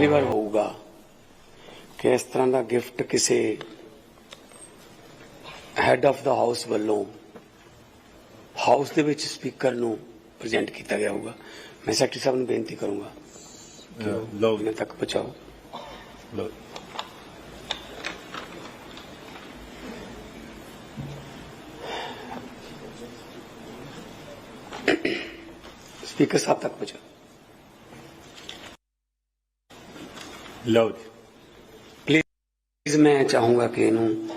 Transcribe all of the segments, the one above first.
ਪਹਿਲੀ ਵਾਰ ਹੋਊਗਾ ਕਿ ਇਸ ਤਰ੍ਹਾਂ ਦਾ ਗਿਫਟ ਕਿਸੇ ਹੈਡ ਆਫ ਦਾ ਹਾਊਸ ਵੱਲੋਂ ਹਾਊਸ ਦੇ ਵਿੱਚ ਸਪੀਕਰ ਨੂੰ ਪ੍ਰੈਜ਼ੈਂਟ ਕੀਤਾ ਗਿਆ ਹੋਊਗਾ। ਮੈਂ ਸੈਕਟਰੀ ਸਾਹਿਬ ਨੂੰ ਬੇਨਤੀ ਕਰੂੰਗਾ ਲਓ। ਉਹਨਾਂ ਤੱਕ ਪਹੁੰਚਾਓ। ਸਪੀਕਰ ਸਾਹਿਬ ਤੱਕ ਪਹੁੰਚਾਓ। ਲਓ ਜੀ ਪਲੀਜ਼ ਮੈਂ ਚਾਹੂੰਗਾ ਕਿ ਇਹਨੂੰ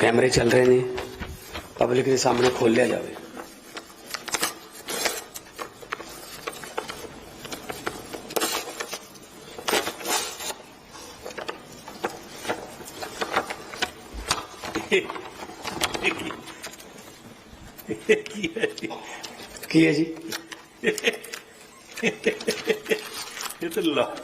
ਕੈਮਰੇ ਚੱਲ ਰਹੇ ਨੇ। ਪਬਲਿਕ ਦੇ ਸਾਹਮਣੇ ਖੋਲਿਆ ਜਾਵੇ। ਕੀ ਹੈ ਜੀ? ਇਹ ਤਾਂ ਲੌ-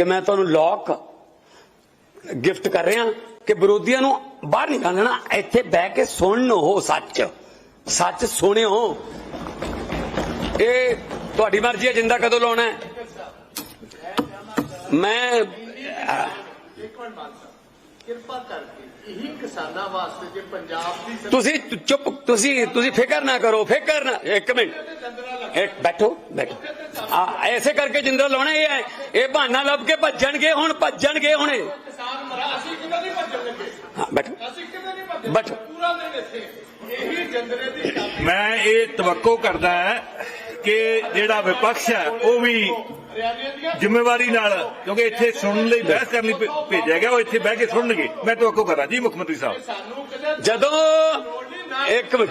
ਕਿ ਮੈਂ ਤੁਹਾਨੂੰ ਲੋਕ ਗਿਫਟ ਕਰ ਰਿਹਾ ਕਿ ਵਿਰੋਧੀਆਂ ਨੂੰ ਬਾਹਰ ਨਿਕਾਲਣਾ ਇੱਥੇ ਬਹਿ ਕੇ ਸੁਣਨ ਉਹ ਸੱਚ। ਸੱਚ ਸੁਣਿਓ। ਇਹ ਤੁਹਾਡੀ ਮਰਜ਼ੀ ਹੈ ਜਿੰਦਾ ਕਦੋਂ ਲਾਉਣਾ ਹੈ। ਮੈਂ ਕਿਰਪਾ ਕਰਕੇ ਇਹੀ ਕਿਸਾਨਾਂ ਵਾਸਤੇ ਜੇ ਪੰਜਾਬ ਦੀ ਤੁਸੀਂ ਚੁੱਪ ਤੁਸੀਂ ਤੁਸੀਂ ਫਿਕਰ ਨਾ ਕਰੋ ਫਿਕਰ ਨਾ ਇੱਕ ਮਿੰਟ। ਇੱਕ ਬੈਠੋ ਬੈਠੋ। ਆ ਐਸੇ ਕਰਕੇ ਜਿੰਦਾ ਲਾਉਣਾ ਇਹ ਹੈ। ਇਹ ਬਹਾਨਾ ਲੱਭ ਕੇ ਭੱਜਣਗੇ ਹੁਣ ਭੱਜਣਗੇ ਹੁਣੇ। ਕਿਸਾਨ ਮਰਾ ਅਸੀਂ ਕਿਵੇਂ ਨਹੀਂ ਭੱਜਣ ਲੱਗੇ ਹਾਂ ਬੈਠੋ। ਅਸੀਂ ਕਿਵੇਂ ਨਹੀਂ ਭੱਜਣ ਬੈਠੋ। ਪੂਰਾ ਦਿਨ ਇੱਥੇ ਇਹੀ ਜੰਦਰੇ ਦੀ ਚਾਬੀ ਮੈਂ ਇਹ ਤਵੱਕੋ ਕਰਦਾ ਹੈ ਕਿ ਜਿਹੜਾ ਵਿਪਕਸ਼ ਹੈ ਉਹ ਵੀ ਜ਼ਿੰਮੇਵਾਰੀ ਨਾਲ ਕਿਉਂਕਿ ਇੱਥੇ ਸੁਣਨ ਲਈ ਬਹਿਸ ਕਰਨ ਲਈ ਭੇਜਿਆ ਗਿਆ ਉਹ ਇੱਥੇ ਬਹਿ ਕੇ ਸੁਣਨਗੇ। ਮੈਂ ਤਵੱਕੋ ਕਰਦਾ ਜੀ ਮੁੱਖ ਮੰਤਰੀ ਸਾਹਿਬ। ਜਦੋਂ ਇੱਕ ਮਿੰਟ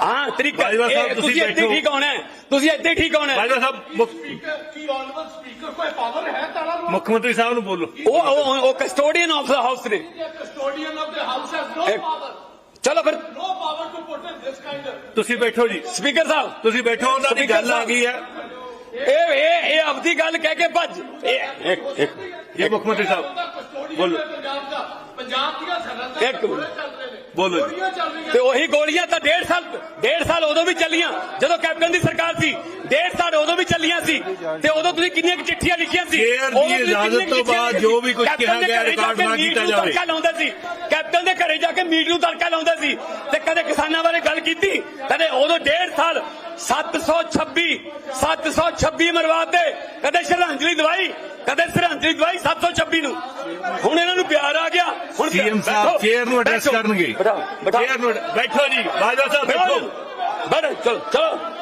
ਹਾਂ ਤਰੀਕਾ ਬਾਜਵਾ ਸਾਹਿਬ, ਇਹ ਤੁਸੀਂ ਤੁਸੀਂ ਇੱਥੇ ਬੈਠੋ। ਠੀਕ ਹੋਣਾ ਹੈ। ਤੁਸੀਂ ਇੱਥੇ ਠੀਕ ਹੋਣਾ ਹੈ। ਬਾਜਵਾ ਸਾਹਿਬ ਮੁੱਖ ਸਪੀਕਰ ਕੀ ਆਨਰੇਬਲ ਸਪੀਕਰ ਕੋਈ ਪਾਵਰ ਹੈ ਤਾਲਾ ਲਵਾ? ਮੁੱਖ ਮੰਤਰੀ ਸਾਹਿਬ ਨੂੰ ਬੋਲੋ। ਉਹ ਉਹ ਉਹ ਕਸਟੋਡੀਅਨ ਆਫ ਦਾ ਹਾਊਸ ਨੇ। Custodian of the house has no ਇੱਕ- ਪਾਵਰ ਚਲੋ ਫਿਰ। No power to put in this kind ਤੁਸੀਂ ਬੈਠੋ ਜੀ। ਸਪੀਕਰ ਸਾਹਿਬ। ਤੁਸੀਂ ਬੈਠੋ ਉਹਨਾਂ ਦੀ ਗੱਲ ਆ ਗਈ ਹੈ। ਇਹ ਇਹ ਇਹ ਆਪਦੀ ਗੱਲ ਕਹਿ ਕੇ ਭੱਜ। ਇਹ ਇੱਕ ਇੱਕ ਜੀ ਮੁੱਖ ਮੰਤਰੀ ਸਾਹਿਬ ਕਸਟੋਡੀਅਨ ਬੋਲੋ। ਹੈ ਪੰਜਾਬ ਦਾ ਪੰਜਾਬ ਦੀਆਂ ਸਰਹੱਦਾਂ ਇੱਕ ਮਿੰਟ। ਬੋਲੋ ਜੀ। ਤੇ ਉਹੀ ਗੋਲੀਆਂ ਤਾਂ ਡੇਢ ਸਾਲ ਡੇਢ ਸਾਲ ਉਦੋਂ ਵੀ ਚੱਲੀਆਂ ਜਦੋਂ ਕੈਪਟਨ ਦੀ ਸਰਕਾਰ ਸੀ ਡੇਢ ਸਾਲ ਉਦੋਂ ਵੀ ਚੱਲੀਆਂ ਸੀ ਤੇ ਉਦੋਂ ਤੁਸੀਂ ਕਿੰਨੀਆਂ ਕੁ ਚਿੱਠੀਆਂ ਲਿਖੀਆਂ ਸੀ? ਦੀ ਉਦੋਂ ਤੁਸੀਂ ਇਜਾਜ਼ਤ ਤੋਂ ਬਾਅਦ ਜੋ ਵੀ ਕੁਝ ਕੈਪਟਨ ਕਿਹਾ ਦੇ ਗਿਆ, ਘਰੇ ਜਾ ਰਿਕਾਰਡ ਕੇ ਨਾ ਮੀਟ ਕੀਤਾ ਨੂੰ ਜਾਵੇ। ਤੜਕਾ ਲਾਉਂਦਾ ਸੀ। ਕੈਪਟਨ ਦੇ ਘਰੇ ਜਾ ਕੇ ਮੀਟ ਨੂੰ ਤੜਕਾ ਲਾਉਂਦਾ ਸੀ ਤੇ ਕਦੇ ਕਿਸਾਨਾਂ ਬਾਰੇ ਗੱਲ ਕੀਤੀ? ਕਦੇ ਉਦੋਂ ਡੇਢ ਸਾਲ 726 726 ਮਰਵਾਤੇ ਕਦੇ ਸ਼ਰਧਾਂਜਲੀ ਦਵਾਈ ਕਦੇ ਸ਼ਰਧਾਂਜਲੀ ਦਵਾਈ 726 ਨੂੰ। ਹੁਣ ਇਹਨਾਂ ਨੂੰ ਪਿਆਰ ਆ ਗਿਆ। ਹੁਣ ਸੀਐਮ ਸਾਹਿਬ ਚੇਅਰ ਨੂੰ ਐਡਰੈਸ ਕਰਨਗੇ। ਚੇਅਰ ਨੂੰ ਬੈਠੋ ਜੀ ਬਾਜਵਾ ਸਾਹਿਬ ਬੈਠੋ। ਬੈਠੋ ਚਲੋ ਚਲੋ।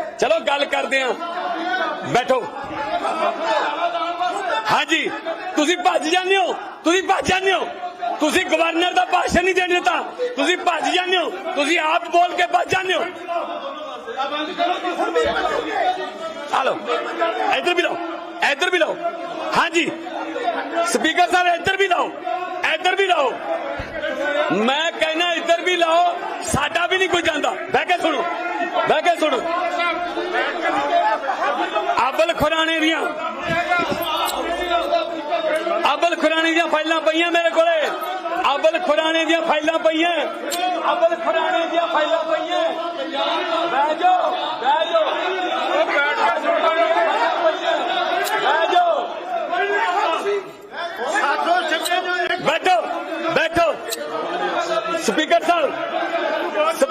ਚਲੋ ਗੱਲ ਕਰਦੇ ਆਂ ਬੈਠੋ। ਹਾਂਜੀ, ਤੁਸੀਂ ਭੱਜ ਜਾਂਦੇ ਹੋ। ਤੁਸੀਂ ਭੱਜ ਜਾਂਦੇ ਹੋ। ਤੁਸੀਂ ਗਵਰਨਰ ਦਾ ਭਾਸ਼ਣ ਨਹੀਂ ਦੇਣ ਦਿੱਤਾ। ਤੁਸੀਂ ਭੱਜ ਜਾਂਦੇ ਹੋ। ਤੁਸੀਂ ਆਪ ਬੋਲ ਕੇ ਭੱਜ ਜਾਂਦੇ ਹੋ। ਆ ਇੱਧਰ ਵੀ ਲਓ। ਇੱਧਰ ਵੀ ਲਓ। ਹਾਂਜੀ। ਸਪੀਕਰ ਸਾਹਿਬ, ਇੱਧਰ ਵੀ ਲਓ। ਇੱਧਰ ਵੀ ਲਓ। ਮੈਂ ਕਹਿੰਦਾ ਇੱਧਰ ਵੀ ਲਓ। ਸਾਡਾ ਵੀ ਨਹੀਂ ਕੋਈ ਜਾਂਦਾ। ਬਹਿ ਕੇ ਸੁਣੋ। ਬਹਿ ਕੇ ਸੁਣੋ। ਅਬਲ ਖੁਰਾਣੇ ਦੀਆਂ ਅਬਲ ਖੁਰਾਣੇ ਦੀਆਂ ਫਾਈਲਾਂ ਪਈਆਂ ਮੇਰੇ ਕੋਲੇ ਅਬਲ ਖੁਰਾਣੇ ਦੀਆਂ ਫਾਈਲਾਂ ਪਈਆਂ ਅਬਲ ਖੁਰਾਣੇ ਦੀਆਂ ਫਾਈਲਾਂ ਪਈਆਂ ਬਹਿ ਜਾਓ ਬਹਿ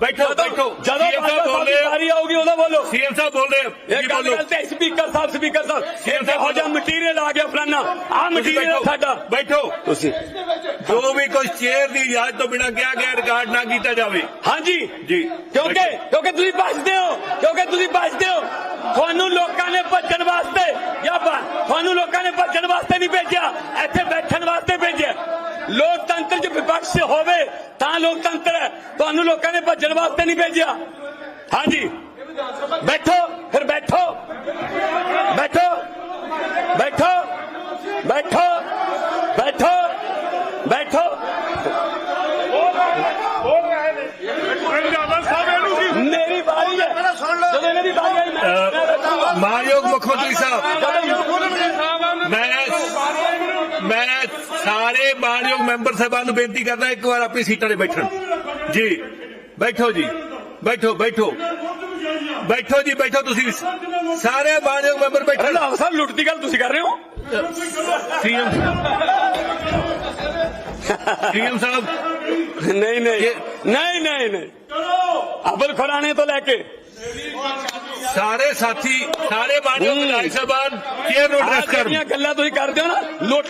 ਬੈਠੋ ਬੈਠੋ। ਜਦੋਂ ਸੀਐਮ ਸਾਹਿਬ ਰਹੇ ਵਾਰੀ ਆਊਗੀ ਉਦੋਂ ਬੋਲੋ। ਸੀਐਮ ਸਾਹਿਬ ਬੋਲ ਰਹੇ ਇਹ ਗੱਲ ਤੇ speaker Sahib speaker Sahib. CM Sahib ਹੋ ਜਾ ਮਟੀਰੀਅਲ ਆ ਗਿਆ ਫਲਾਨਾ। ਆ ਮਟੀਰੀਅਲ ਸਾਡਾ। ਬੈਠੋ। ਤੁਸੀਂ। ਜੋ ਵੀ ਕੋਈ ਚੇਅਰ ਦੀ ਇਜਾਜ਼ਤ ਤੋਂ ਬਿਨਾਂ ਕਿਹਾ ਗਿਆ ਰਿਕਾਰਡ ਨਾ ਕੀਤਾ ਜਾਵੇ। ਹਾਂਜੀ। ਜੀ। ਕਿਉਂਕਿ ਕਿਉਂਕਿ ਤੁਸੀਂ ਭੱਜਦੇ ਹੋ। ਕਿਉਂਕਿ ਤੁਸੀਂ ਭੱਜਦੇ ਹੋ। ਤੁਹਾਨੂੰ ਲੋਕਾਂ ਨੇ ਭੱਜਣ ਵਾਸਤੇ ਜਾਂ ਤੁਹਾਨੂੰ ਲੋਕਾਂ ਨੇ ਭੱਜਣ ਵਾਸਤੇ ਨਹੀਂ ਭੇਜਿਆ। ਇੱਥੇ ਬੈਠਣ ਵਾਸਤੇ ਭੇਜਿਆ। ਲੋਕਤੰਤਰ 'ਚ ਵਿਪਕਸ਼ ਹੋਵੇ ਤਾਂ ਲੋਕਤੰਤਰ ਹੈ। ਤੁਹਾਨੂੰ ਲੋਕਾਂ ਨੇ ਭੱਜਣ ਵਾਸਤੇ ਨਹੀਂ ਭੇਜਿਆ ਹਾਂਜੀ ਬੈਠੋ ਫਿਰ ਬੈਠੋ ਬੈਠੋ ਬੈਠੋ ਬੈਠੋ ਬੈਠੋ ਬੈਠੋ ਮੇਰੀ ਵਾਰੀ ਹੈ ਜਦੋਂ ਇਹਨਾਂ ਦੀ ਵਾਰੀ ਆਈ ਮੈਂ- ਮੈਂ ਬੈਠੂੰਗਾ। ਮਾਨਯੋਗ ਮੁੱਖ ਮੰਤਰੀ ਸਾਹਿਬ ਜਦੋਂ ਮੈਂ ਮੈਂ ਸਾਰੇ ਮਾਨਯੋਗ ਮੈਂਬਰ ਸਾਹਿਬਾਨ ਨੂੰ ਬੇਨਤੀ ਕਰਦਾ ਇੱਕ ਵਾਰ ਆਪਣੀ ਸੀਟਾਂ ਤੇ ਬੈਠਣ ਜੀ ਬੈਠੋ ਜੀ। ਬੈਠੋ ਬੈਠੋ। ਬੈਠੋ ਜੀ ਬੈਠੋ ਤੁਸੀਂ। ਸਾਰੇ ਮਾਨਯੋਗ ਮੈਂਬਰ ਬੈਠਣ ਰੰਧਾਵਾ ਸਾਹਿਬ ਲੁੱਟ ਦੀ ਗੱਲ ਤੁਸੀਂ ਕਰ ਰਹੇ ਹੋ? CM CM Sahib. ਨਹੀਂ ਨਹੀਂ। ਨਹੀਂ ਨਹੀਂ ਨਹੀਂ। ਅਬਲ ਖੁਰਾਣੇ ਤੋਂ ਲੈ ਕੇ। ਸਾਰੇ ਸਾਥੀ ਸਾਰੇ ਮਾਨਯੋਗ ਵਿਧਾਇਕ ਸਾਹਿਬਾਨ ਚੇਅਰ ਨੂੰ ਐਡਰੈਸ ਕਰਨ ਜਿਹੜੀਆਂ ਗੱਲਾਂ ਤੁਸੀਂ ਕਰਦੇ ਹੋ ਨਾ ਲੁੱਟ।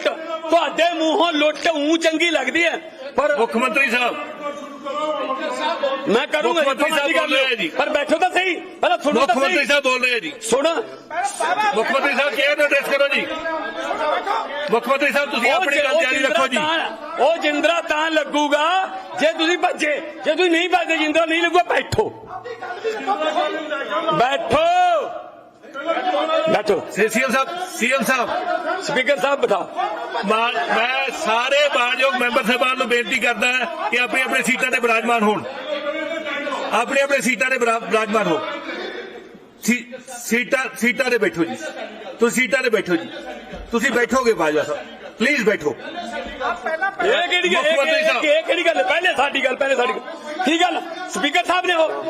ਤੁਹਾਡੇ ਮੂੰਹੋਂ ਲੁੱਟ ਉਂ ਚੰਗੀ ਲੱਗਦੀ ਹੈ। ਪਰ ਮੁੱਖ ਮੰਤਰੀ ਸਾਹਿਬ ਮੈਂ ਕਰੂੰਗਾ ਮੁੱਖ ਮੰਤਰੀ ਸਾਹਿਬ ਜਿੱਥੋਂ ਮਰਜ਼ੀ ਕਰ ਬੋਲ ਰਹੇ ਲਿਓ। ਜੀ। ਪਰ ਬੈਠੋ ਤਾਂ ਸਹੀ ਪਹਿਲਾਂ ਸੁਣੋ ਮੁੱਖ ਤਾਂ ਮੰਤਰੀ ਸਹੀ ਸਾਹਿਬ ਬੋਲ ਰਹੇ ਜੀ। ਸੁਣ। ਮੁੱਖ ਮੰਤਰੀ ਸਾਹਿਬ ਚੇਅਰ ਨੂੰ ਐਡਰੈਸ ਕਰੋ ਜੀ? ਮੁੱਖ ਮੰਤਰੀ ਸਾਹਿਬ ਤੁਸੀਂ ਆਪਣੀ ਜਿ- ਗੱਲ ਜਾਰੀ ਰੱਖੋ ਜੀ। ਉਹ ਜਿੰਦਰਾ ਤਾਂ ਲੱਗੂਗਾ ਜੇ ਤੁਸੀਂ ਭੱਜੇ ਜੇ ਤੁਸੀਂ ਨਹੀਂ ਭੱਜੇ ਜਿੰਦਰਾ ਨਹੀਂ ਲੱਗੂਗਾ ਬੈਠੋ। ਬੈਠੋ। ਬੈਠੋ CM Sahib CM Sahib. Speaker Sahib ਬਿਠਾ। ਮੈਂ ਸਾਰੇ ਮਾਨਯੋਗ ਮੈਂਬਰ ਸਾਹਿਬਾਨ ਨੂੰ ਬੇਨਤੀ ਕਰਦਾ ਕਿ ਆਪਣੀ ਆਪਣੀ ਸੀਟਾਂ ਤੇ ਬਿਰਾਜਮਾਨ ਹੋਣ। ਆਪਣੀ ਆਪਣੀ ਸੀਟਾਂ ਤੇ ਬਿਰਾ- ਬਿਰਾਜਮਾਨ ਹੋ ਸੀਟਾਂ ਸੀਟਾਂ ਤੇ ਬੈਠੋ ਜੀ। ਤੁਸੀਂ ਸੀਟਾਂ ਤੇ ਬੈਠੋ ਜੀ। ਤੁਸੀਂ ਬੈਠੋਗੇ ਬਾਜਵਾ ਸਾਹਿਬ। ਪਲੀਜ਼ ਬੈਠੋ। ਇਹ ਕਿਹੜੀ ਗੱਲ ਮੁੱਖ ਮੰਤਰੀ ਇਹ- ਸਾਹਿਬ। ਇਹ ਇਹ ਕਿਹੜੀ ਗੱਲ? ਹੈ? ਪਹਿਲੇ ਸਾਡੀ ਗੱਲ ਪਹਿਲੇ ਸਾਡੀ ਗੱਲ। ਕੀ ਗੱਲ? ਸਪੀਕਰ ਸਾਹਿਬ ਨੇ ਉਹ।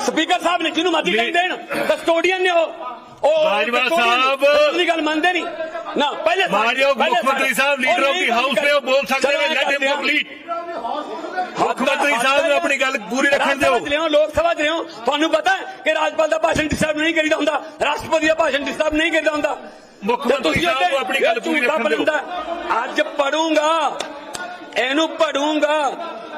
ਸਪੀਕਰ ਸਾਹਿਬ ਨੇ ਜਿਹਨੂੰ ਮਰਜ਼ੀ ਕਹੀ ਦੇਣ ਕਸਟੋਡੀਅਨ ਨੇ ਉਹ। ਉਹ ਬਾਜਵਾ। ਸਾਹਿਬ। ਦੀ ਗੱਲ ਮੰਨਦੇ ਨਹੀਂ ਨਾ ਪਹਿਲੇ ਮਾਨਯੋਗ ਪਹਿਲੇ ਮੁੱਖ ਮੰਤਰੀ। Sahib leader of the house ਨੇ ਉਹ ਬੋਲ ਸਕਦੇ ਨੇ ਲੈਟ ਹਿਮ ਹਾਂ। ਕੰਪਲੀਟ ਮੁੱਖ ਮੰਤਰੀ ਸਾਹਿਬ ਨੂੰ ਆਪਣੀ ਗੱਲ ਪੂਰੀ ਰੱਖਣ ਦਿਓ ਲੋਕ ਸਭਾ 'ਚ ਲਿਓ ਤੁਹਾਨੂੰ ਪਤਾ ਹੈ ਕਿ ਰਾਜਪਾਲ ਦਾ ਭਾਸ਼ਣ ਡਿਸਟਰਬ ਨਹੀਂ ਕਰੀਦਾ ਹੁੰਦਾ ਰਾਸ਼ਟਰਪਤੀ ਦਾ ਭਾਸ਼ਣ ਡਿਸਟਰਬ ਨਹੀਂ ਕਰੀਦਾ ਹੁੰਦਾ ਮੁੱਖ ਮੰਤਰੀ ਤੁਸੀਂ ਸਾਹਿਬ ਆਪਣੀ ਗੱਲ ਪੂਰੀ ਰੱਖਣ ਦਿਓ। ਅੱਜ ਪੜੂੰਗਾ ਇਹਨੂੰ ਪੜੂੰਗਾ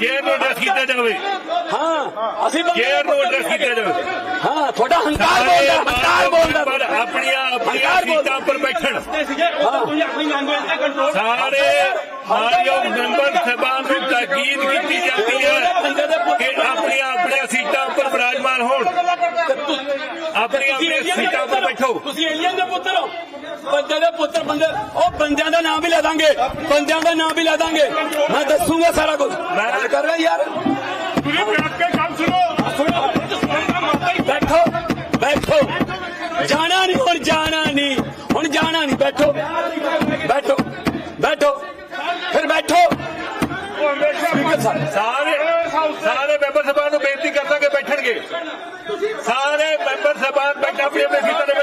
chair ਨੂੰ ਐਡਰੈਸ ਕੀਤਾ ਜਾਵੇ। ਹਾਂ ਅਸੀਂ ਚੇਅਰ ਨੂੰ ਐਡਰੈਸ ਕੀਤਾ ਜਾਵੇ। ਹਾਂ ਤੁਹਾਡਾ ਹੰਕਾਰ ਸਾਰੇ ਬੋਲਦਾ ਹੰਕਾਰ ਮਾਨਯੋਗ ਬੋਲਦਾ। ਮੈਂਬਰ ਆਪਣੀਆਂ ਆਪਣੀਆਂ ਹੰਕਾਰ ਬੋਲਦਾ। ਸੀਟਾਂ ਉੱਪਰ ਬੈਠਣ। ਤੁਸੀਂ ਆਪਣੀ ਲੈਂਗੁਏਜ ਤੇ ਕੰਟਰੋਲ ਸਾਰੇ ਮਾਨਯੋਗ ਮੈਂਬਰ ਸਾਹਿਬਾਨ ਨੂੰ ਤਾਕੀਦ ਕੀਤੀ ਜਾਂਦੀ ਹੈ ਕਿ ਆਪਣੀਆਂ ਆਪਣੀਆਂ ਸੀਟਾਂ ਉੱਪਰ ਬਿਰਾਜਮਾਨ ਹੋਣ। ਆਪਣੀਆਂ ਆਪਣੀਆਂ ਸੀਟਾਂ ਉੱਪਰ ਬੈਠੋ। ਤੁਸੀਂ ਏਲੀਅਨ ਦੇ ਪੁੱਤਰ ਹੋ। ਬੰਦੇ ਦੇ ਪੁੱਤਰ ਬੰਦੇ ਉਹ ਬੰਦਿਆਂ ਦਾ ਨਾਮ ਵੀ ਲੈ ਦਾਂਗੇ। ਬੰਦਿਆਂ ਦਾ ਨਾਮ ਵੀ ਲੈ ਦਾਂਗੇ। ਮੈਂ ਦੱਸੂਗਾ ਸਾਰਾ ਕੁਝ। ਮੈਂ ਕਰ ਰਿਹਾ ਯਾਰ। ਤੁਸੀਂ ਬੈਠ ਕੇ ਗੱਲ ਸੁਣੋ। ਬੈਠੋ ਬੈਠੋ ਜਾਣਾ ਨਹੀਂ ਹੁਣ ਜਾਣਾ ਨਹੀਂ ਹੁਣ ਜਾਣਾ ਨਹੀਂ ਬੈਠੋ ਬੈਠੋ ਬੈਠੋ ਫਿਰ ਬੈਠੋ ਸਪੀਕਰ ਸਾਹਿਬ ਆਪਣੀ ਆਪਣੀ ਸੀਟਾਂ ਤੇ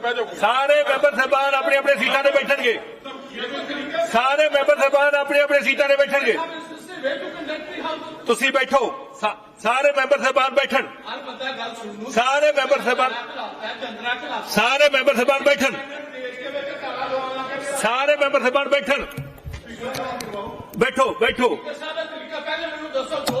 ਬੈਠਣਗੇ ਸਾਰੇ ਮੈਂਬਰ ਸਾਹਿਬਾਨ ਆਪਣੀ ਆਪਣੀ ਸੀਟਾਂ ਤੇ ਬੈਠਣਗੇ ਸਾਰੇ ਮੈਂਬਰ ਸਾਹਿਬਾਨ ਆਪਣੀ ਆਪਣੀ ਸੀਟਾਂ ਤੇ ਬੈਠਣਗੇ ਤੁਸੀਂ ਬੈਠੋ ਸਾ- ਸਾਰੇ ਮੈਂਬਰ ਸਾਹਿਬਾਨ ਬੈਠਣ ਸਾਰੇ ਮੈਂਬਰ ਸਾਹਿਬਾਨ ਸਾਰੇ ਮੈਂਬਰ ਸਾਹਿਬਾਨ ਬੈਠਣ ਸਾਰੇ ਮੈਂਬਰ ਸਾਹਿਬਾਨ ਬੈਠਣ ਬੈਠੋ ਬੈਠੋ ਸਾਡਾ ਤਰੀਕਾ ਪਹਿਲੇ ਮੈਨੂੰ ਦੱਸੋ ਜੋ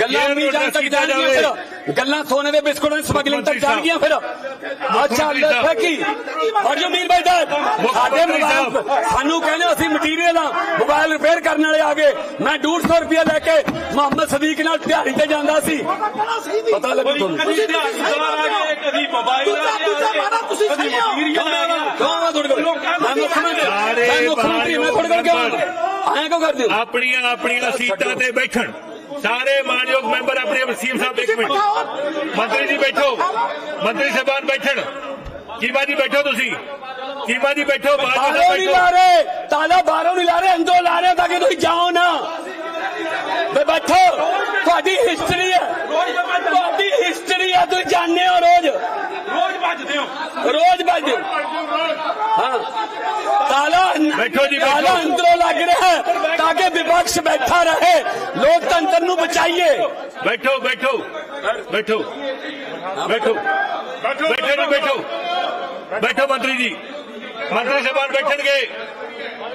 ਗੱਲਾਂ ਵੀ ਜਾਣ ਤੱਕ ਜਾਣਗੀਆਂ ਫਿਰ। ਗੱਲਾਂ ਸੋਨੇ ਦੇ ਬਿਸਕੁਟਾਂ ਦੀ ਸਮਗਲਿੰਗ ਤੱਕ ਜਾਣਗੀਆਂ ਫਿਰ। ਅੱਛਾ ਮੰਤਰੀ ਸਾਹਿਬ। ਲੱਗਾ ਕੀ? Or you mean by that ਸਾਡੇ। ਮੋਬਾਈਲ ਸਾਨੂੰ ਕਹਿੰਦੇ ਅਸੀਂ ਮਟੀਰੀਅਲ ਆ। ਮੋਬਾਈਲ ਰਿਪੇਅਰ ਕਰਨ ਵਾਲੇ ਆ ਗਏ। ਮੈਂ 150 ਰੁਪਏ ਲੈ ਕੇ ਮੁਹੰਮਦ ਸਦੀਕ ਨਾਲ ਦਿਹਾੜੀ ਤੇ ਜਾਂਦਾ ਸੀ। ਪਤਾ ਲੱਗੂ ਤੁਹਾਨੂੰ। ਕਦੀ ਦਿਹਾੜੀਦਾਰ ਆ ਗਏ ਕਦੀ ਮੋਬਾਈਲ ਆ ਗਿਆ ਕਦੀ ਮਟੀਰੀਅਲ ਆ ਗਿਆ। ਕੌਣ ਆ ਤੁਹਾਡੇ ਕੋਲ। ਮੈਂ ਮੁੱਖ ਮੰਤਰੀ ਮੈਂ ਮੁੱਖ ਮੰਤਰੀ ਮੈਂ ਤੁਹਾਡੇ ਕੋਲ ਕਿਉਂ ਆਇਆ ਕਿਉਂ ਕਰਦੇ ਹੋ? ਆਪਣੀਆਂ ਆਪਣੀਆਂ ਸੀਟਾਂ ਤੇ ਬੈਠਣ। ਸਾਰੇ ਮਾਨਯੋਗ ਮੈਂਬਰ ਆਪਣੇ ਸੀਐਮ ਸਾਹਿਬ ਇੱਕ ਮਿੰਟ। ਮੰਤਰੀ ਜੀ ਬੈਠੋ। ਮੰਤਰੀ ਸਾਹਿਬਾਨ ਬੈਠਣ। ਚੀਮਾ ਜੀ ਬੈਠੋ ਤੁਸੀਂ। ਚੀਮਾ ਜੀ ਬੈਠੋ ਬਾਹਰੋਂ ਨਹੀਂ ਲਾ ਰਹੇ ਤਾਲਾ ਬਾਹਰੋਂ ਨਹੀਂ ਲਾ ਰਹੇ ਅੰਦਰੋਂ ਲਾ ਰਹੇ ਤਾਂ ਕਿ ਤੁਸੀਂ ਜਾਓ ਨਾ। ਵੇ ਬੈਠੋ। ਤੁਹਾਡੀ ਹਿਸਟਰੀ ਹੈ। ਤੁਹਾਡੀ ਹਿਸਟਰੀ ਹੈ ਤੁਸੀਂ ਜਾਣਦੇ ਹੋ ਰੋਜ਼। ਰੋਜ਼ ਵੱਜਦੇ ਹੋ। ਰੋਜ਼ ਵੱਜਦੇ ਹੋ। ਹਾਂ ਤਾਲਾ ਬੈਠੋ ਜੀ, ਬੈਠੋ। ਤਾਲਾ ਅੰਦਰੋਂ ਲੱਗ ਰਿਹਾ ਹੈ ਤਾਂ ਕਿ ਵਿਪਕਸ਼ ਬੈਠਾ ਰਹੇ। ਲੋਕਤੰਤਰ ਨੂੰ ਬਚਾਈਏ। ਬੈਠੋ ਬੈਠੋ। ਬੈਠੋ। ਬੈਠੋ। ਬੈਠੋ ਜੀ ਬੈਠੋ। ਬੈਠੋ ਮੰਤਰੀ ਜੀ। ਮੰਤਰੀ ਸਾਹਿਬਾਨ ਬੈਠਣਗੇ। ਬੈ-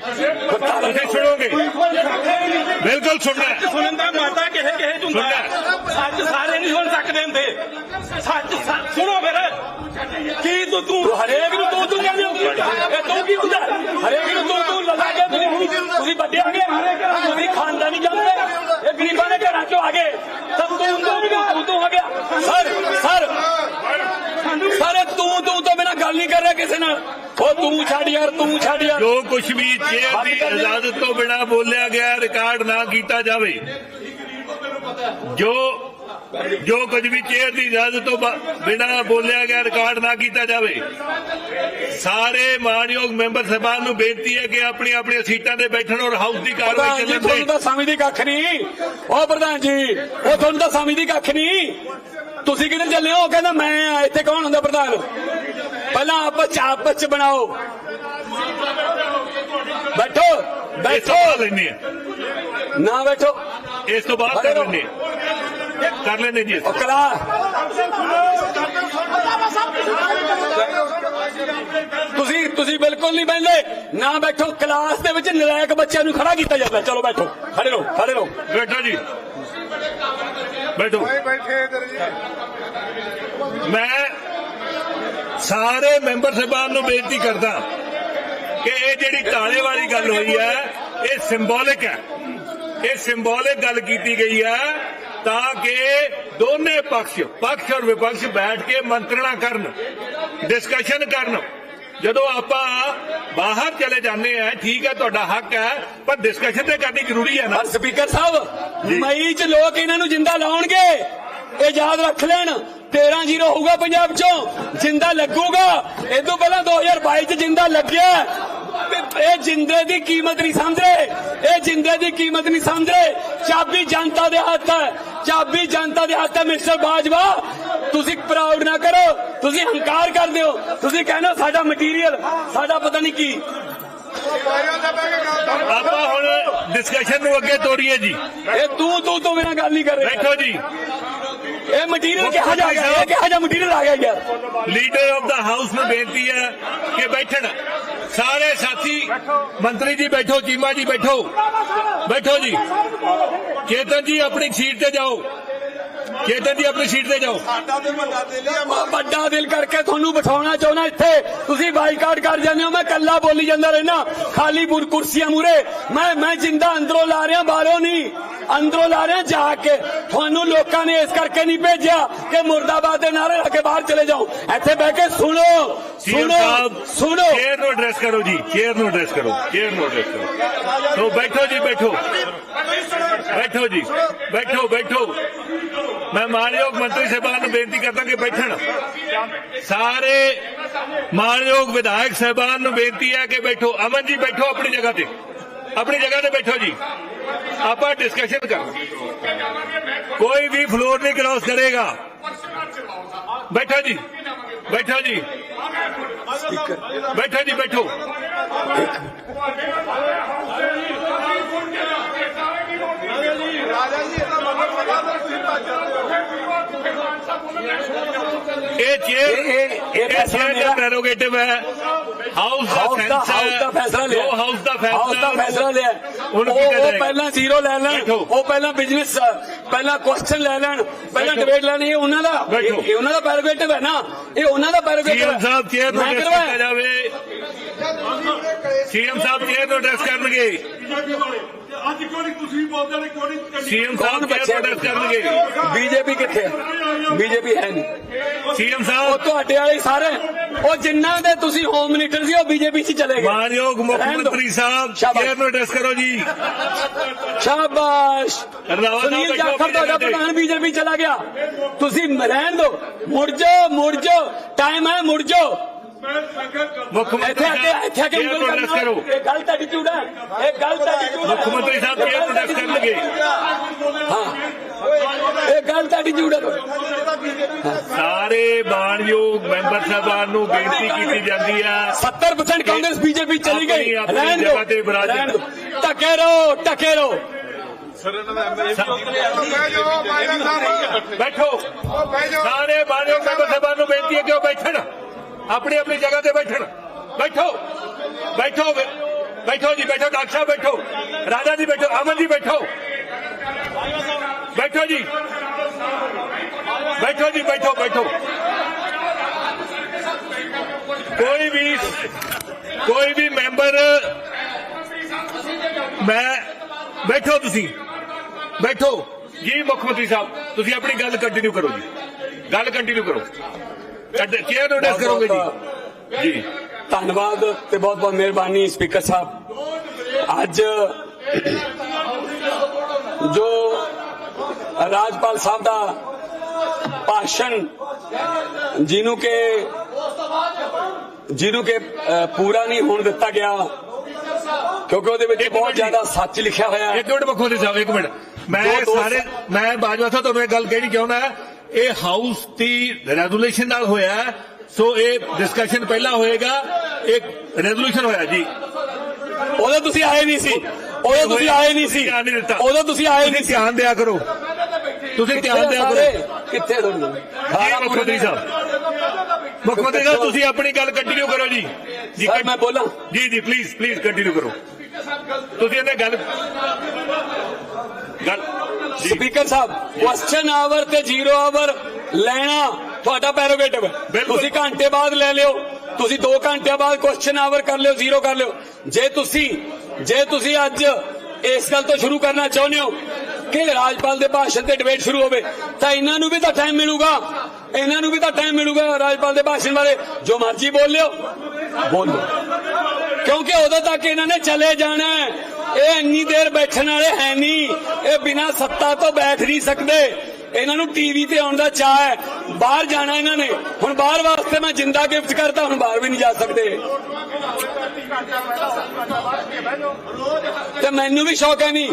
ਤੁਸੀਂ ਸੁਣੋਗੇ। ਬਿਲਕੁਲ ਸੁਣਨਾ। ਸੁਣਨ ਦਾ ਮਾਤਾ ਕਿਸੇ ਕਿਸੇ ਚ ਹੁੰਦਾ ਹੈ। ਸੱਚ ਸਾਰੇ ਨਹੀਂ ਸੁਣ ਸਕਦੇ ਹੁੰਦੇ। ਸੱਚ ਸੁਣੋ ਫਿਰ। ਕੀ ਤੂੰ ਤੂੰ ਹਰੇਕ ਨੂੰ ਤੂੰ ਤੂੰ ਕਹਿੰਦੇ ਹੋ। ਇਹ ਤੂੰ ਕੀ ਹੁੰਦਾ ਹਰੇਕ ਨੂੰ ਤੂੰ ਤੂੰ ਲੱਗਾ ਕੇ ਤੁਸੀਂ ਤੁਸੀਂ ਵੱਡੇ ਆ ਗਏ ਤੁਸੀਂ ਖਾਨਦਾਨੀ ਜਾਂਦੇ ਇਹ ਗਰੀਬਾਂ ਦੇ ਘਰਾਂ ਚੋਂ ਆ ਗਏ। ਤਾਂ ਤੂੰ ਤੂੰ ਤੂੰ ਤੂੰ ਆ ਗਿਆ। ਸਰ ਸਰ ਸਰ ਤੂੰ ਤੂੰ ਤੋਂ ਬਿਨਾ ਗੱਲ ਨਹੀਂ ਕਰ ਰਿਹਾ ਕਿਸੇ ਨਾਲ। ਉਹ ਤੂੰ ਛੱਡ ਯਾਰ ਤੂੰ ਛੱਡ ਯਾਰ। ਜੋ ਕੁਝ ਵੀ ਚੇਅਰ ਦੀ। ਇਜਾਜ਼ਤ ਤੋਂ ਬਿਨਾ ਬੋਲਿਆ ਗਿਆ ਰਿਕਾਰਡ ਨਾ ਕੀਤਾ ਜਾਵੇ। ਜੋ ਜੋ ਕੁਝ ਵੀ ਚੇਅਰ ਦੀ ਇਜਾਜ਼ਤ ਤੋਂ ਬਿਨਾ ਬੋਲਿਆ ਗਿਆ ਰਿਕਾਰਡ ਨਾ ਕੀਤਾ ਜਾਵੇ। ਸਾਰੇ ਮਾਨਯੋਗ ਮੈਂਬਰ ਸਾਹਿਬਾਨ ਨੂੰ ਬੇਨਤੀ ਹੈ ਕਿ ਆਪਣੀ ਆਪਣੀਆਂ ਸੀਟਾਂ ਤੇ ਬੈਠਣ ਔਰ ਹਾਊਸ ਦੀ ਕਾਰਵਾਈ ਚੱਲਣ ਤੁਹਾਨੂੰ ਦੇ ਤਾਂ ਸਮਝਦੀ ਕੱਖ ਨਹੀਂ। ਉਹ ਪ੍ਰਧਾਨ ਜੀ ਉਹ ਤੁਹਾਨੂੰ ਤਾਂ ਸਮਝਦੀ ਕੱਖ ਨਹੀਂ। ਤੁਸੀਂ ਕਿੱਧਰ ਚੱਲੇ ਹੋ? ਕਹਿੰਦਾ ਮੈਂ ਆ ਇੱਥੇ ਕੌਣ ਹੁੰਦਾ ਪ੍ਰਧਾਨ? ਪਹਿਲਾਂ ਆਪਸ ਚ ਆਪਸ ਚ ਬਣਾਓ। ਬੈਠੋ ਬੈਠੋ। ਲੈਣੇ ਨਾ ਬੈਠੋ। ਇਸ ਤੋਂ ਬਾਅਦ ਕਰ ਲੈਣੇ ਕਰ ਲੈਣੇ ਜੀ। ਕਰਾ। ਤੁਸੀਂ ਤੁਸੀਂ ਬਿਲਕੁਲ ਨਹੀਂ ਬੈਠਦੇ ਨਾ ਬੈਠੋ ਕਲਾਸ ਦੇ ਵਿੱਚ ਨਲਾਇਕ ਬੱਚਿਆਂ ਨੂੰ ਖੜਾ ਕੀਤਾ ਜਾਂਦਾ। ਚਲੋ ਬੈਠੋ। ਖੜੇ ਰਹੋ ਖੜੇ ਰਹੋ। ਬੈਠੋ ਜੀ। ਬੈਠੋ। ਮੈਂ ਸਾਰੇ ਮੈਂਬਰ ਸਾਹਿਬਾਨ ਨੂੰ ਬੇਨਤੀ ਕਰਦਾ ਕਿ ਇਹ ਜਿਹੜੀ ਤਾਲੇ ਵਾਲੀ ਗੱਲ ਹੋਈ ਹੈ ਇਹ ਸਿੰਬੋਲਿਕ ਹੈ। ਇਹ ਸਿੰਬੋਲਿਕ ਗੱਲ ਕੀਤੀ ਗਈ ਹੈ ਤਾਂ ਕਿ ਦੋਨੇ ਪਕਸ਼ ਪਕਸ਼ ਔਰ ਵਿਪਕਸ਼ ਬੈਠ ਕੇ ਮੰਤਰਣਾ ਕਰਨ ਡਿਸਕਸ਼ਨ ਕਰਨ। ਜਦੋਂ ਆਪਾਂ ਬਾਹਰ ਚਲੇ ਜਾਂਦੇ ਆ ਠੀਕ ਹੈ ਤੁਹਾਡਾ ਹੱਕ ਹੈ ਪਰ ਡਿਸਕਸ਼ਨ ਤੇ ਕਰਨੀ ਜ਼ਰੂਰੀ ਹੈ ਨਾ। ਪਰ ਸਪੀਕਰ ਸਾਹਿਬ ਮਈ ਚ ਲੋਕ ਇਹਨਾਂ ਨੂੰ ਜਿੰਦਾ ਲਾਉਣਗੇ ਇਹ ਯਾਦ ਰੱਖ ਲੈਣ 13 ਜ਼ੀਰੋ ਹੋਊਗਾ ਪੰਜਾਬ ਚੋਂ ਜਿੰਦਾ ਲੱਗੂਗਾ। ਇਹ ਤੋਂ ਪਹਿਲਾਂ 2022 ਚ ਜਿੰਦਾ ਲੱਗਿਆ। ਇਹ ਇਹ ਜਿੰਦੇ ਦੀ ਕੀਮਤ ਨਹੀਂ ਸਮਝ ਰਹੇ ਇਹ ਜਿੰਦੇ ਦੀ ਕੀਮਤ ਨਹੀਂ ਸਮਝ ਰਹੇ ਚਾਬੀ ਜਨਤਾ ਦੇ ਹੱਥ ਹੈ ਚਾਬੀ ਜਨਤਾ ਦੇ ਹੱਥ ਹੈ ਮਿਸਟਰ ਬਾਜਵਾ। ਤੁਸੀਂ ਪ੍ਰਾਊਡ ਨਾ ਕਰੋ ਤੁਸੀਂ ਹੰਕਾਰ ਕਰਦੇ ਹੋ ਤੁਸੀਂ ਕਹਿੰਦੇ ਸਾਡਾ ਮਟੀਰੀਅਲ ਸਾਡਾ ਪਤਾ ਨਹੀਂ ਕੀ। ਆਪਾਂ ਹੁਣ ਡਿਸਕਸ਼ਨ ਨੂੰ ਅੱਗੇ ਤੋਰੀਏ ਜੀ। ਇਹ ਤੂੰ ਤੂੰ ਤੋਂ ਬਿਨਾਂ ਗੱਲ ਨਹੀਂ ਕਰ ਰਿਹਾ। ਬੈਠੋ ਜੀ। ਇਹ ਮਟੀਰੀਅਲ ਕਿਹਾ ਜਾ ਗਿਆ ਇਹ ਕਿਹਾ ਜਾ ਮਟੀਰੀਅਲ ਆ ਗਿਆ ਯਾਰ ਲੀਡਰ ਆਫ ਦਾ ਹਾਊਸ ਨੂੰ ਬੇਨਤੀ ਹੈ ਕਿ ਬੈਠਣ। ਸਾਰੇ ਸਾਥੀ ਮੰਤਰੀ ਜੀ ਬੈਠੋ ਚੀਮਾ ਜੀ ਬੈਠੋ। ਬੈਠੋ ਜੀ। ਚੇਤਨ ਜੀ ਆਪਣੀ ਸੀਟ ਤੇ ਜਾਓ। ਚੇਤਨ ਜੀ ਆਪਣੀ ਸੀਟ ਤੇ ਜਾਓ। ਮੈਂ ਵੱਡਾ ਦਿਲ ਕਰਕੇ ਤੁਹਾਨੂੰ ਬਿਠਾਉਣਾ ਚਾਹੁੰਦਾ ਇੱਥੇ। ਤੁਸੀਂ ਬਾਈਕਾਟ ਕਰ ਜਾਂਦੇ ਹੋ ਮੈਂ ਕੱਲਾ ਬੋਲੀ ਜਾਂਦਾ ਰਹਿਣਾ ਖਾਲੀ ਬੁਰ ਕੁਰਸੀਆਂ ਮੂਰੇ ਮੈਂ ਮੈਂ ਜਿੰਦਾ ਅੰਦਰੋਂ ਲਾ ਰਿਹਾ ਬਾਹਰੋਂ ਨਹੀਂ। ਅੰਦਰੋਂ ਲਾ ਰਿਹਾ ਜਾ ਕੇ। ਤੁਹਾਨੂੰ ਲੋਕਾਂ ਨੇ ਇਸ ਕਰਕੇ ਨਹੀਂ ਭੇਜਿਆ ਕਿ ਮੁਰਦਾਬਾਦ ਦੇ ਨਾਰੇ ਲਾ ਕੇ ਬਾਹਰ ਚਲੇ ਜਾਓ। ਇੱਥੇ ਬਹਿ ਕੇ ਸੁਣੋ। ਸੁਣੋ। ਸੁਣੋ। ਚੇਅਰ ਨੂੰ ਐਡਰੈਸ ਕਰੋ ਜੀ। ਚੇਅਰ ਨੂੰ ਐਡਰੈਸ ਕਰੋ। ਚੇਅਰ ਨੂੰ ਐਡਰੈਸ ਕਰੋ। ਸੋ ਬੈਠੋ ਜੀ ਬੈਠੋ। ਬੈਠੋ ਜੀ। ਬੈਠੋ ਬੈਠੋ। ਮੈਂ ਮਾਨਯੋਗ ਮੰਤਰੀ ਸਾਹਿਬਾਨ ਨੂੰ ਬੇਨਤੀ ਕਰਦਾ ਕਿ ਬੈਠਣ ਸਾਰੇ ਮਾਨਯੋਗ ਵਿਧਾਇਕ ਸਾਹਿਬਾਨ ਨੂੰ ਬੇਨਤੀ ਹੈ ਕਿ ਬੈਠੋ ਅਮਨ ਜੀ ਬੈਠੋ ਆਪਣੀ ਜਗ੍ਹਾ ਤੇ ਆਪਣੀ ਜਗ੍ਹਾ ਤੇ ਬੈਠੋ ਜੀ ਆਪਾਂ ਡਿਸਕਸ਼ਨ ਕਰ ਕੋਈ ਵੀ ਫਲੋਰ ਨਹੀਂ ਕ੍ਰਾਸ ਕਰੇਗਾ ਬੈਠੋ ਜੀ ਬੈਠੋ ਜੀ ਬੈਠੋ ਜੀ ਬੈਠੋ ਇਹ ਚੇਅਰ ਇਹ- ਫੈਸਲਾ ਮੇਰਾ- ਪ੍ਰੈਰੋਗੇਟਿਵ ਹੈ। ਹਾਊਸ ਦਾ ਫੈਸਲਾ ਲਿਆ। ਜੋ ਹਾਊਸ ਦਾ ਫੈਸਲਾ ਹਾਊਸ ਦਾ ਫੈਸਲਾ ਲਿਆ। ਉਹ ਕੀਤਾ ਉਹ। ਪਹਿਲਾਂ ਜ਼ੀਰੋ ਲੈ ਲੈਣ। ਉਹ ਪਹਿਲਾਂ ਬਿਜ਼ਨਸ ਪਹਿਲਾਂ ਕੁਐਸਚਨ ਲੈ ਲੈਣ। ਪਹਿਲਾਂ। ਡਿਬੇਟ ਲੈਣੀ ਇਹ ਉਹਨਾਂ ਦਾ। ਇਹ ਉਹਨਾਂ ਦਾ ਪੈਰੋਗੇਟਿਵ ਹੈ ਨਾ। ਇਹ ਉਹਨਾਂ ਦਾ ਪੈਰੋਗੇਟਿਵ ਸੀਐਮ ਸਾਹਿਬ ਚੇਅਰ ਨੂੰ। ਕੀਤਾ ਜਾਵੇ? ਸੀਐਮ ਸਾਹਿਬ ਚੇਅਰ ਨੂੰ ਕਰਨਗੇ? ਅੱਜ ਕਿਉਂ ਨਹੀਂ ਤੁਸੀਂ ਬੋਲਦੇ ਨੇ ਕਿਉਂ ਨਹੀਂ ਸੀਐਮ ਸਾਹਿਬ ਬੱਚੇ ਐਡਰੈਸ ਕਰਨਗੇ? ਬੀਜੇਪੀ ਕਿੱਥੇ ਹੈ? ਬੀਜੇਪੀ ਹੈ ਨਹੀਂ। ਸੀਐਮ ਉਹ ਸਾਹਿਬ ਤੁਹਾਡੇ ਵਾਲੇ ਸਾਰੇ ਉਹ ਜਿੰਨਾ ਦੇ ਤੁਸੀਂ ਹੋਮ ਮਿਨਿਸਟਰ ਸੀ ਉਹ ਬੀਜੇਪੀ 'ਚ ਚਲੇ ਗਏ। ਮਾਨਯੋਗ ਮੁੱਖ ਦਿਓ। ਮੰਤਰੀ ਸਾਹਿਬ। ਚੇਅਰ ਨੂੰ ਐਡਰੈਸ ਕਰੋ ਜੀ। ਸ਼ਾਬਾਸ਼। ਸੁਨੀਲ ਜਾਖੜ ਤੁਹਾਡਾ। ਪ੍ਰਧਾਨ ਬੀਜੇਪੀ ਚਲਾ ਗਿਆ। ਤੁਸੀਂ ਰਹਿਣ ਦਿਓ। ਮੁੜ ਜਾਓ ਮੁੜ ਜਾਓ। ਟਾਈਮ ਹੈ ਮੁੜ ਜਾਓ। ਮੁੱਖ ਮੰਤਰੀ ਇੱਥੇ ਆ ਕੇ ਇੱਥੇ ਆ ਕੇ ਉਂਗਲ ਕਰਨਾ ਕਰੋ। ਇਹ ਗਲਤ ਐਟੀਟਿਊਡ ਹੈ। ਇਹ ਗਲਤ ਐਟੀਟਿਊਡ ਹੈ। ਮੁੱਖ ਮੰਤਰੀ ਸਾਹਿਬ ਚੇਅਰ ਨੂੰ ਐਡਰੈਸ ਕਰਨਗੇ। ਤੁਹਾਡਾ। ਸਾਰੇ ਮਾਨਯੋਗ ਮੈਂਬਰ ਸਾਹਿਬਾਨ ਨੂੰ ਬੇਨਤੀ ਕੀਤੀ ਜਾਂਦੀ ਹੈ 70% ਕਾਂਗਰਸ ਬੀਜੇਪੀ ਚਲੀ ਗਈ। ਰਹਿਣ ਜਗ੍ਹਾ ਤੇ ਦਿਓ ਵਿਰਾਜਿਤ। ਰਹਿਣ ਦਿਓ। ਟਕੇ ਰਹੋ ਟਕੇ ਰਹੋ। ਬੈਠੋ। ਸਾਰੇ ਮਾਨਯੋਗ ਮੈਂਬਰ ਸਾਹਿਬਾਨ ਨੂੰ ਬੇਨਤੀ ਹੈ ਕਿ ਉਹ ਬੈਠਣ। ਆਪਣੀ ਆਪਣੀ ਜਗ੍ਹਾ ਤੇ ਬੈਠਣ। ਬੈਠੋ। ਬੈਠੋ। ਬੈਠੋ ਜੀ ਬੈਠੋ। ਡਾਕਟਰ ਸਾਹਿਬ ਬੈਠੋ। ਰਾਜਾ ਜੀ ਬੈਠੋ। ਅਮਨ ਜੀ ਬੈਠੋ। ਬੈਠੋ ਜੀ। ਬੈਠੋ ਜੀ ਬੈਠੋ ਬੈਠੋ ਕੋਈ ਵੀ ਕੋਈ ਵੀ ਮੈਂਬਰ ਮੈਂ ਬੈਠੋ ਤੁਸੀਂ ਬੈਠੋ ਜੀ ਮੁੱਖ ਮੰਤਰੀ ਸਾਹਿਬ ਤੁਸੀਂ ਆਪਣੀ ਗੱਲ ਕੰਟੀਨਿਊ ਕਰੋ ਜੀ ਗੱਲ ਕੰਟੀਨਿਊ ਕਰੋ ਚੇਅਰ ਨੂੰ ਡੈਸ ਕਰੋਗੇ ਜੀ ਜੀ ਧੰਨਵਾਦ ਤੇ ਬਹੁਤ ਬਹੁਤ ਮਿਹਰਬਾਨੀ ਸਪੀਕਰ ਸਾਹਿਬ ਅੱਜ ਜੋ ਰਾਜਪਾਲ ਸਾਹਿਬ ਦਾ ਭਾਸ਼ਣ ਜਿਹਨੂੰ ਕਿ ਜਿਹਨੂੰ ਕਿ ਪੂਰਾ ਨਹੀਂ ਹੋਣ ਦਿੱਤਾ ਗਿਆ। ਕਿਉਂਕਿ ਉਹਦੇ ਵਿੱਚ ਬਹੁਤ ਜ਼ਿਆਦਾ ਸੱਚ ਲਿਖਿਆ ਹੋਇਆ ਹੈ। ਇੱਕ ਮਿੰਟ ਮੁੱਖ ਮੰਤਰੀ ਸਾਹਿਬ ਇੱਕ ਮਿੰਟ। ਮੈਂ ਦੋ- ਦੋ ਸਾਰੇ ਮੈਂ ਬਾਜਵਾ ਸਾਹਿਬ ਤੁਹਾਨੂੰ ਇੱਕ ਗੱਲ ਕਹਿਣੀ ਚਾਹੁੰਦਾ ਇਹ ਹਾਊਸ ਦੀ ਰੈਜ਼ੋਲੂਸ਼ਨ ਨਾਲ ਹੋਇਆ। ਸੋ ਇਹ ਡਿਸਕਸ਼ਨ ਪਹਿਲਾਂ ਹੋਏਗਾ ਇੱਕ ਰੈਜ਼ੋਲੂਸ਼ਨ ਹੋਇਆ ਜੀ। ਉਦੋਂ ਤੁਸੀਂ ਆਏ ਨਹੀਂ ਸੀ। ਉਦੋਂ ਤੁਸੀਂ ਆਏ ਨਹੀਂ ਸੀ। ਉਦੋਂ ਤੁਸੀਂ ਆਏ ਨਹੀਂ ਧਿਆਨ ਦਿਆ ਕਰੋ। ਤੁਸੀਂ ਧਿਆਨ ਦਿਆ ਕਰੋ? ਕਿੱਥੇ ਤੁਹਾਨੂੰ ਜੀ ਮੁੱਖ ਮੰਤਰੀ ਸਾਹਿਬ। ਮੁੱਖ ਮੰਤਰੀ ਸਾਹਿਬ ਤੁਸੀਂ ਆਪਣੀ ਗੱਲ ਕੰਟੀਨਿਊ ਕਰੋ ਜੀ। ਜੀ ਮੈਂ ਬੋਲਾਂ। ਜੀ ਜੀ ਪਲੀਜ਼ ਪਲੀਜ਼ ਕੰਟੀਨਿਊ ਕਰੋ। ਤੁਸੀਂ ਇਹਨੇ ਗੱਲ ਗੱਲ ਸਪੀਕਰ ਸਾਹਿਬ ਕੁਐਸਚਨ ਆਵਰ ਤੇ ਜ਼ੀਰੋ ਆਵਰ ਲੈਣਾ ਤੁਹਾਡਾ ਪੈਰੋਗੇਟਿਵ। ਤੁਸੀਂ ਘੰਟੇ ਬਾਅਦ ਲੈ ਲਿਓ। ਤੁਸੀਂ 2 ਘੰਟਿਆਂ ਬਾਅਦ ਕੁਐਸਚਨ ਆਵਰ ਕਰ ਲਿਓ ਜ਼ੀਰੋ ਕਰ ਲਿਓ। ਜੇ ਤੁਸੀਂ ਜੇ ਤੁਸੀਂ ਅੱਜ ਇਸ ਗੱਲ ਤੋਂ ਸ਼ੁਰੂ ਕਰਨਾ ਚਾਹੁੰਦੇ ਹੋ ਕਿ ਰਾਜਪਾਲ ਦੇ ਭਾਸ਼ਣ ਤੇ ਡਿਬੇਟ ਸ਼ੁਰੂ ਹੋਵੇ, ਤਾਂ ਇਹਨਾਂ ਨੂੰ ਵੀ ਤਾਂ ਟਾਈਮ ਮਿਲੂਗਾ। ਇਹਨਾਂ ਨੂੰ ਵੀ ਤਾਂ ਟਾਈਮ ਮਿਲੂਗਾ ਰਾਜਪਾਲ ਦੇ ਭਾਸ਼ਣ ਬਾਰੇ। ਜੋ ਮਰਜ਼ੀ ਬੋਲ ਲਿਓ ਬੋਲੋ। ਕਿਉਂਕਿ ਉਦੋਂ ਤੱਕ ਇਹਨਾਂ ਨੇ ਚਲੇ ਜਾਣਾ ਇਹ ਇੰਨੀ ਦੇਰ ਬੈਠਣ ਵਾਲੇ ਹੈ ਨਹੀਂ। ਇਹ ਬਿਨਾਂ ਸੱਤਾ ਤੋਂ ਬੈਠ ਨਹੀਂ ਸਕਦੇ। ਇਹਨਾਂ ਨੂੰ ਟੀਵੀ ਤੇ ਆਉਣ ਦਾ ਚਾਹ ਹੈ। ਬਾਹਰ ਜਾਣਾ ਇਹਨਾਂ ਨੇ। ਹੁਣ ਬਾਹਰ ਵਾਸਤੇ ਮੈਂ ਜਿੰਦਾ ਗਿਫਟ ਕਰਤਾ, ਹੁਣ ਬਾਹਰ ਵੀ ਨਹੀਂ ਜਾ ਸਕਦੇ। ਤੇ ਮੈਨੂੰ ਵੀ ਸ਼ੌਕ ਹੈ ਨਹੀਂ।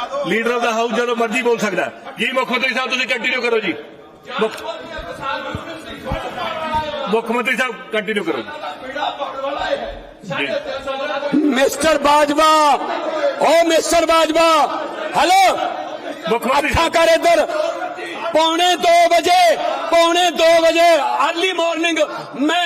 ਲੀਡਰ ਆਫ ਦਾ ਹਾਊਸ ਜਦੋਂ ਮਰਜ਼ੀ ਬੋਲ ਸਕਦਾ। ਹੈ। ਜੀ ਮੁੱਖ ਮੰਤਰੀ ਸਾਹਿਬ ਤੁਸੀਂ ਕੰਟੀਨਿਊ ਕਰੋ ਜੀ। ਮੁੱਖ ਮੁੱਖ ਮੰਤਰੀ ਸਾਹਿਬ ਕੰਟੀਨਿਊ ਕਰੋ ਜੀ। Mister Bajwa oh mister Bajwa hello. ਮੁੱਖ ਮੰਤਰੀ ਅੱਖਾਂ ਸਾਹਿਬ। ਕਰ ਇੱਧਰ। ਪੌਣੇ 2 ਵਜੇ ਪੌਣੇ 2 ਵਜੇ ਅਰਲੀ ਮਾਰਨਿੰਗ ਮੈਂ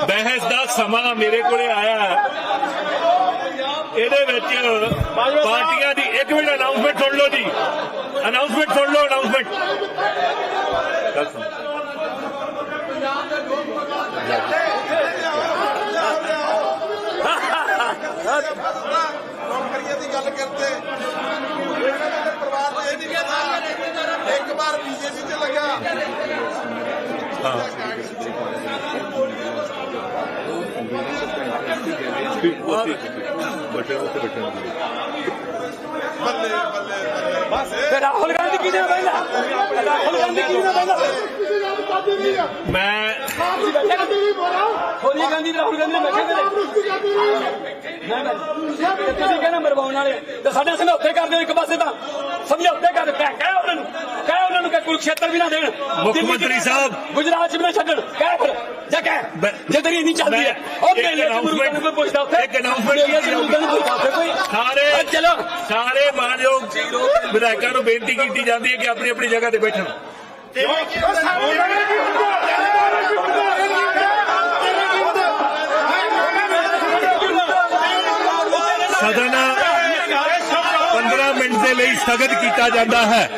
ਬਹਿਸ ਦਾ ਸਮਾਂ ਮੇਰੇ ਕੋਲੇ ਆਇਆ। ਇਹਦੇ ਵਿੱਚ ਪਾਰਟੀਆਂ ਦੀ ਇੱਕ ਮਿੰਟ ਅਨਾਉਂਸਮੈਂਟ ਸੁਣ ਲਓ ਜੀ ਅਨਾਉਂਸਮੈਂਟ ਸੁਣ ਲਓ ਅਨਾਉਂਸਮੈਂਟ ਨੌਕਰੀਆਂ ਦੀ ਗੱਲ ਕਰਦੇ ਇਹਨਾਂ ਦੇ ਪਰਿਵਾਰ ਨੂੰ ਇਹ ਨਹੀਂ ਕਹਿੰਦਾ ਇੱਕ ਵਾਰ ਬੀਜੇਪੀ ਚ ਲੱਗਾ ਬੱਲੇ ਬੱਲੇ ਬੱਲੇ। ਬਸ ਤੇ ਰਾਹੁਲ ਗਾਂਧੀ ਕਿਹਨੇ ਬੈਠਾ ਰਾਹੁਲ ਗਾਂਧੀ ਕਿਹਨੇ ਬੈਠਾ ਮੈਂ ਸੋਨੀਆ ਗਾਂਧੀ ਤੇ ਰਾਹੁਲ ਗਾਂਧੀ ਨੇ ਬੈਠੇ ਨੇ ਮੈਂ ਤੇ ਤੁਸੀਂ ਕਹਿੰਦੇ ਮਰਵਾਉਣ ਵਾਲੇ? ਤੇ ਸਾਡੇ ਸਮਝੌਤੇ ਕਰ ਦਿਓ ਇੱਕ ਪਾਸੇ ਤਾਂ। ਸਮਝੌਤੇ ਕਰ ਕਹਿ ਕਹਿ ਉਹਨਾਂ ਨੂੰ। ਕੁਰੂਕਸ਼ੇਤਰ ਵੀ ਨਾ ਦੇਣ। ਮੁੱਖ ਮੰਤਰੀ ਸਾਹਿਬ। ਗੁਜਰਾਤ ਚ ਵੀ ਨਾ ਛੱਡਣ। ਕਹਿ ਫਿਰ ਜਾ ਕਹਿ। ਜੇ ਤੇਰੀ ਨਹੀਂ ਚੱਲਦੀ ਹੈ ਮੈਂ ਉਹ ਇੱਕ ਮੇਲੇ ਚ ਮੁਰਗਾ ਨੂੰ ਪੁੱਛਦਾ ਉੱਥੇ। ਇੱਕ ਉੱਥੇ ਕੋਈ। ਸਾਰੇ ਚਲੋ। ਸਾਰੇ ਮਾਨਯੋਗ ਵਿਧਾਇਕਾਂ ਨੂੰ ਬੇਨਤੀ ਕੀਤੀ ਜਾਂਦੀ ਹੈ ਕਿ ਆਪਣੀ ਆਪਣੀ ਜਗ੍ਹਾ ਤੇ ਬੈਠਣ। ਸਦਨ 15 ਮਿੰਟ ਦੇ ਲਈ ਸਥਗਿਤ ਕੀਤਾ ਜਾਂਦਾ ਹੈ।